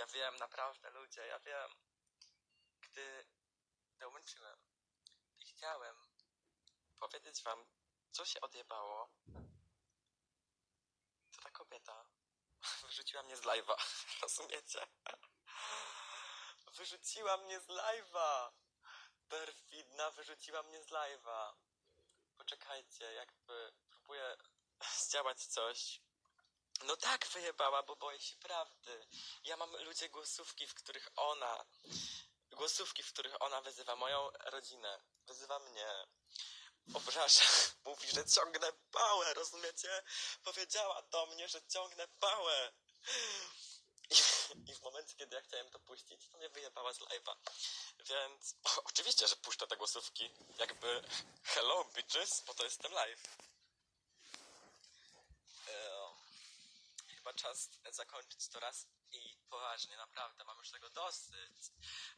Ja wiem, naprawdę, ludzie, ja wiem. Gdy dołączyłem i chciałem powiedzieć wam, co się odjebało, to ta kobieta wyrzuciła mnie z live'a. Rozumiecie? Wyrzuciła mnie z live'a. Perfidna wyrzuciła mnie z live'a. Poczekajcie, jakby próbuję zdziałać coś. No tak wyjebała, bo boję się prawdy. Ja mam ludzie głosówki, w których ona. Głosówki, w których ona wyzywa moją rodzinę. Wyzywa mnie. Obraża. Mówi, że ciągnę pałę, rozumiecie? Powiedziała do mnie, że ciągnę pałę. I, I w momencie, kiedy ja chciałem to puścić, to mnie wyjebała z live'a. Więc o, oczywiście, że puszczę te głosówki. Jakby hello bitches, bo to jest live. Chyba czas zakończyć to raz i poważnie, naprawdę, mam już tego dosyć.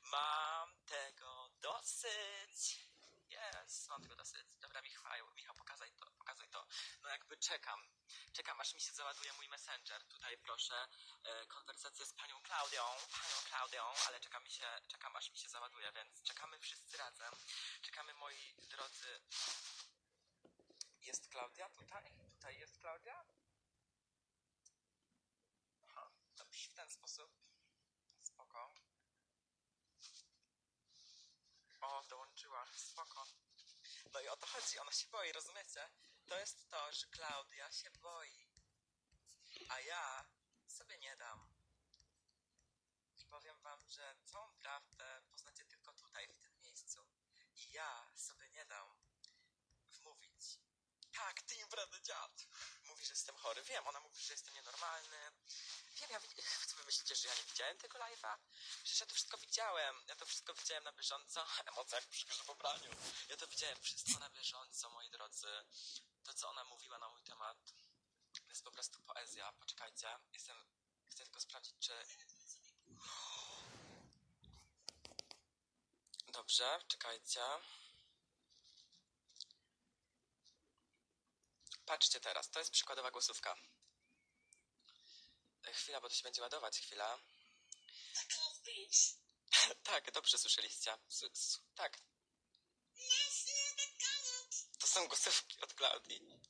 Mam tego dosyć. Jest, mam tego dosyć. Dobra, Michał, Michał, pokazaj to, pokazaj to. No jakby czekam. Czekam, aż mi się załaduje mój messenger. Tutaj proszę, e, konwersacja z panią Klaudią, panią Klaudią, ale czekam, się, czekam, aż mi się załaduje, więc czekamy wszyscy razem. Czekamy, moi drodzy. Jest Klaudia tutaj? Tutaj jest Klaudia? W ten sposób. Spoko. O, dołączyła, spoko. No i o to chodzi, ona się boi, rozumiecie? To jest to, że Klaudia się boi. A ja sobie nie dam. I powiem wam, że całą prawdę poznacie tylko tutaj, w tym miejscu. I ja sobie nie dam wmówić. Tak, ty imprezny dziad. Mówi, że jestem chory. Wiem, ona mówi, że jestem nienormalny. Wiem, ja co wy myślicie, że ja nie widziałem tego live'a? Przecież ja to wszystko widziałem. Ja to wszystko widziałem na bieżąco. Emocja jak przy pobraniu. Ja to widziałem wszystko na bieżąco, moi drodzy. To, co ona mówiła na mój temat, to jest po prostu poezja. Poczekajcie, jestem... Chcę tylko sprawdzić, czy... Dobrze, czekajcie. Patrzcie teraz, to jest przykładowa głosówka. Chwila, bo to się będzie ładować, chwila. Tak, dobrze słyszeliście. S s tak, to są głosówki od Klaudii.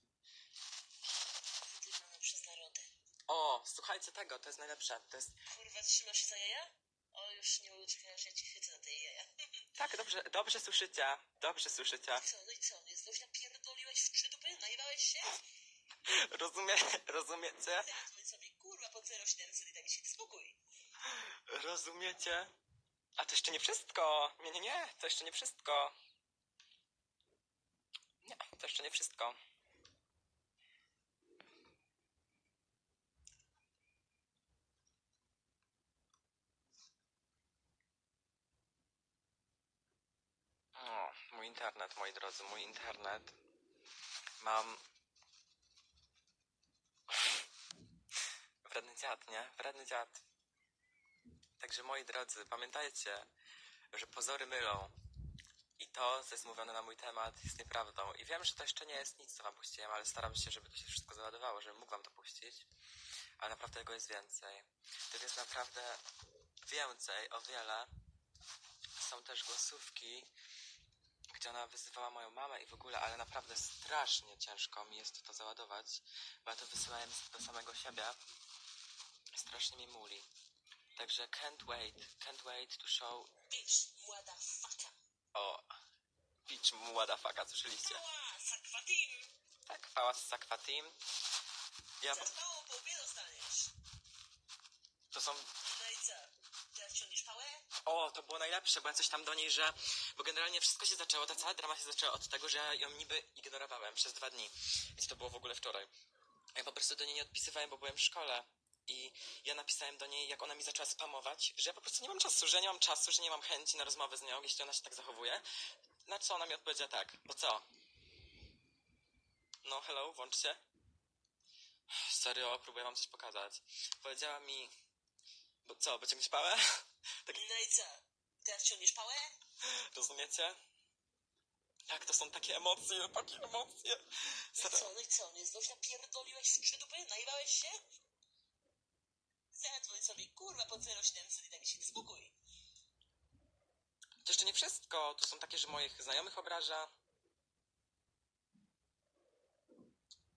O, słuchajcie tego, to jest najlepsze. To jest... Kurwa, trzymasz się za jaja? O, już nie uczekasz, ja ci chycę na te jaja. Tak, dobrze, dobrze słyszycie. Dobrze słyszycie. Co, no i co? Nie znów napierdoliłeś się? Rozumie, rozumiecie? Zadzwoń sobie, kurwa, pod 0700 i daj mi się spokój. Rozumiecie? A to jeszcze nie wszystko. Nie, nie, nie, to jeszcze nie wszystko. Nie, to jeszcze nie wszystko. O, mój internet, moi drodzy, mój internet. Mam... Wredny dziad, nie? Wredny dziad. Także moi drodzy, pamiętajcie, że pozory mylą. I to, co jest mówione na mój temat, jest nieprawdą. I wiem, że to jeszcze nie jest nic, co wam puściłem, ale staram się, żeby to się wszystko załadowało, żebym mógł wam to puścić. Ale naprawdę tego jest więcej. Tego jest naprawdę więcej, o wiele. Są też głosówki, gdzie ona wyzywała moją mamę i w ogóle, ale naprawdę strasznie ciężko mi jest to załadować, bo ja to wysyłałem do samego siebie. Strasznie mi muli. Także can't wait, can't wait to show... Bitch, motherfucker. O, bitch młoda faka, słyszeliście? Ała, sakwatim. Tak, chwała z Sakwa Team. Ja, Za to są... No i co? Ciągniesz? O, to było najlepsze, bo ja coś tam do niej, że... Bo generalnie wszystko się zaczęło, ta cała drama się zaczęła od tego, że ja ją niby ignorowałem przez dwa dni. Więc to było w ogóle wczoraj. Ja po prostu do niej nie odpisywałem, bo byłem w szkole. I ja napisałem do niej, jak ona mi zaczęła spamować, że ja po prostu nie mam czasu, że nie mam czasu, że nie mam chęci na rozmowę z nią, jeśli ona się tak zachowuje. Na co ona mi odpowiedziała tak, bo co? No, hello, włącz się. Serio, próbuję wam coś pokazać. Powiedziała mi, bo co, wyciągniesz pałę? Tak, No i co? Teraz ciągniesz pałę? rozumiecie? Tak, to są takie emocje, takie emocje. No Serio. co, no i co? Nie znów napierdoliłeś w trzy dupy? Najebałeś się? Zadzwoń sobie kurwa po 0,700 i daj mi się spokój. To jeszcze nie wszystko. Tu są takie, że moich znajomych obraża.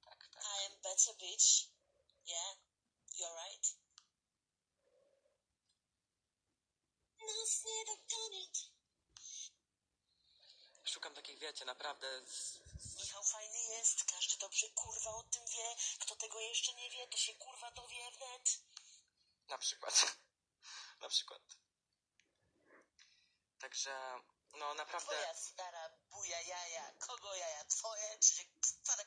Tak, tak. I am better bitch. Yeah, Szukam takich, wiecie, naprawdę... Z... Michał fajny jest, każdy dobrze kurwa o tym wie. Kto tego jeszcze nie wie, to się kurwa dowie wnet. Na przykład. Na przykład. Także, no naprawdę, Twoja stara buja jaja, kogo jaja? Twoje czy stare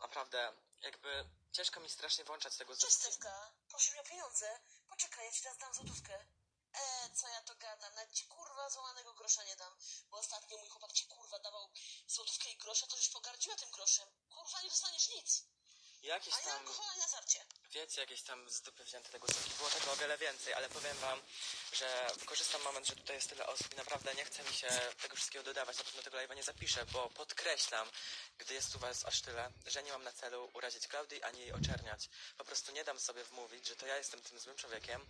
naprawdę, jakby ciężko mi strasznie włączać tego Cześć z... Stewka, prosił mnie o pieniądze. Poczekaj, ja ci teraz dam złotówkę. E, co ja to gadam, nawet ci kurwa złamanego grosza nie dam. Bo ostatnio mój chłopak ci kurwa dawał złotówkę i grosza, to żeś pogardziła tym groszem. Kurwa, nie dostaniesz nic. Jakieś Ani tam, alkohol, ani azarcie. wiecie, jakieś tam z dupy wzięte tego soki. Było tego o wiele więcej, ale powiem wam, że wykorzystam moment, że tutaj jest tyle osób i naprawdę nie chce mi się tego wszystkiego dodawać. Na pewno tego live'a nie zapiszę, bo podkreślam, gdy jest tu was aż tyle, że nie mam na celu urazić Klaudii ani jej oczerniać. Po prostu nie dam sobie wmówić, że to ja jestem tym złym człowiekiem,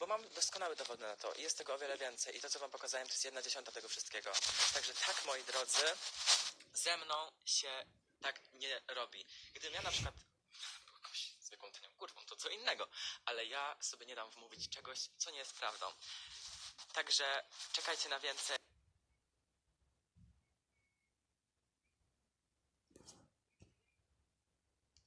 bo mam doskonały dowód na to i jest tego o wiele więcej. I to, co wam pokazałem, to jest jedna dziesiąta tego wszystkiego. Także tak, moi drodzy, ze mną się tak nie robi. Gdybym ja na przykład był jakąś zwykłą tanią kurwą, to co innego, ale ja sobie nie dam wmówić czegoś, co nie jest prawdą. Także czekajcie na więcej.